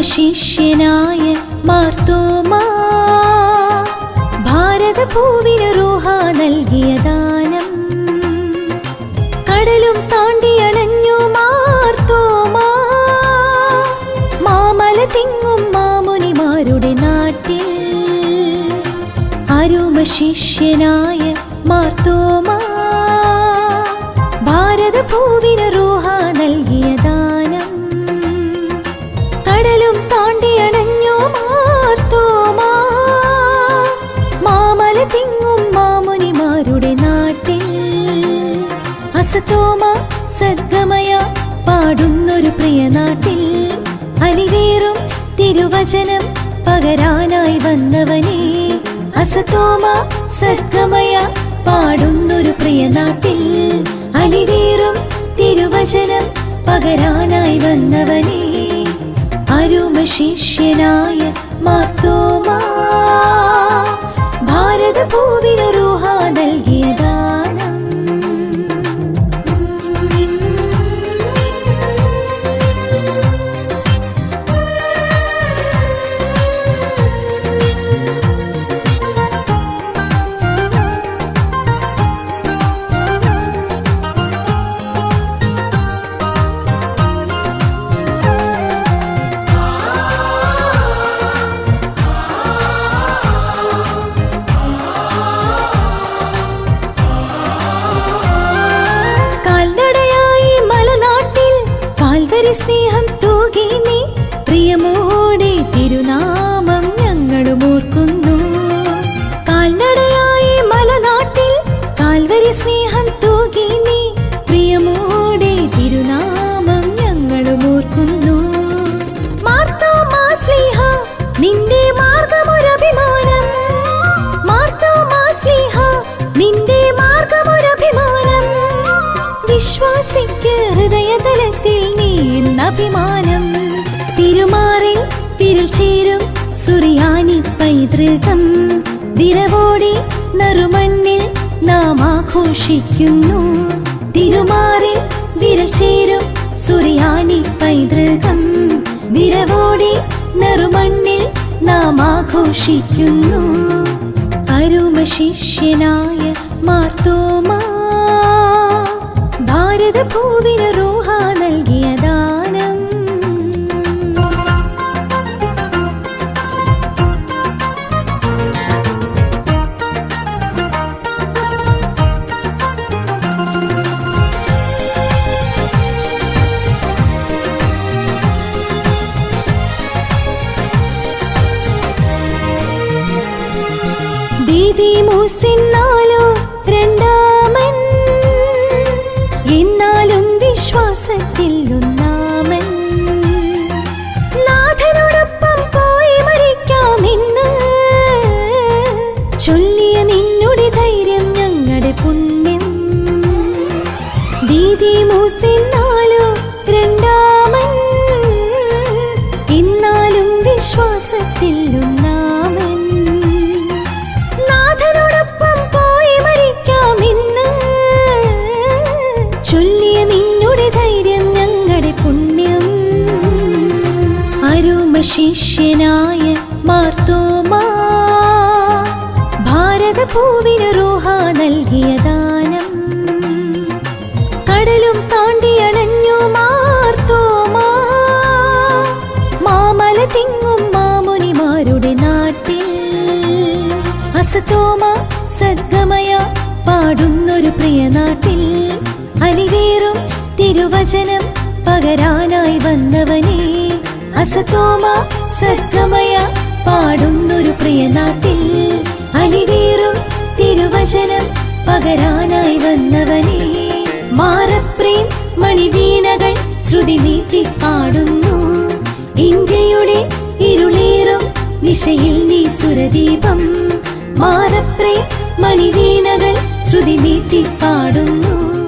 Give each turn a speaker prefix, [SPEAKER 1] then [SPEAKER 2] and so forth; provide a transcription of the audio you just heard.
[SPEAKER 1] ശിഷ്യനായ മാർത്തോമാ. റൂഹ നൽകിയ ദാനം. കടലും താണ്ടിയണഞ്ഞു മാർത്തോമാ. മാമല തിങ്ങും മാമുനിമാരുടെ നാട്ടിൽ അരുമ ശിഷ്യനായ മാർത്തോമാ. ഭാരതഭൂവിന് പാടുന്നൊരു പ്രിയ നാട്ടിൽ അലിവേറും തിരുവചനം പകരാനായി വന്നവനെ. അസതോമ സർഗമയ പാടുന്നൊരു പ്രിയ നാട്ടിൽ അലിവേറും തിരുവചനം പകരാനായി വന്നവനെ. അരുമശിഷ്യനായ ശിഷ്യനായ മാത്തോമാ അഭിമാനം. തിരുമാറിൽ പിരിൽ ചേരും സുറിയാനി പൈതൃകം. വിരവോടി നറുമണ്ണിൽ നാം ആഘോഷിക്കുന്നു. തിരുമാറിൽ വിരൽ ചേരും സുറിയാനി പൈതൃകം. വിരവോടി നറുമണ്ണിൽ നാം ആഘോഷിക്കുന്നു. അരുമ ശിഷ്യനായ മാർത്തോമാ ഭാരതഭൂവിന് റൂഹ നൽകിയ ദീദി മൂസിന്നാലോ രണ്ടാമൻ. എന്നാലും വിശ്വാസത്തിൽ ഒന്നാമൻ. നാഥനോടൊപ്പം പോയി മരിക്കാമെന്ന് ചൊല്ലിയ നിന്നുടെ ധൈര്യം ഞങ്ങളുടെ പുണ്യം. ദീദി മൂസിന്നാലോ ശിഷ്യനായ മാർത്തോമാ. ഭാരതഭൂവിന് റൂഹ നൽകിയ ദാനം. കടലും താണ്ടിയണഞ്ഞു മാർത്തോമാ. മാമല തിങ്ങും മാമുനിമാരുടെ നാട്ടിൽ. അസത്തോമ സദ്ഗമയ പാടുന്നൊരു പ്രിയ നാട്ടിൽ. അനിവേറും തിരുവചനം പകരാനായി വന്നവനെ അസതോമ സദ്ഗമയ പാടുന്നൊരു പ്രിയനാട്ടിൽ അണിവീറും തിരുവചനം പകരാനായി വന്നവനെ. മാറപ്രേം മണിവീണകൾ ശ്രുതി നീട്ടി പാടുന്നു. ഇന്ത്യയുടെ ഇരുളേറും നിശയിൽ നീ സുരദീപം. മാറപ്രേം മണിവീണകൾ ശ്രുതി നീട്ടി പാടുന്നു.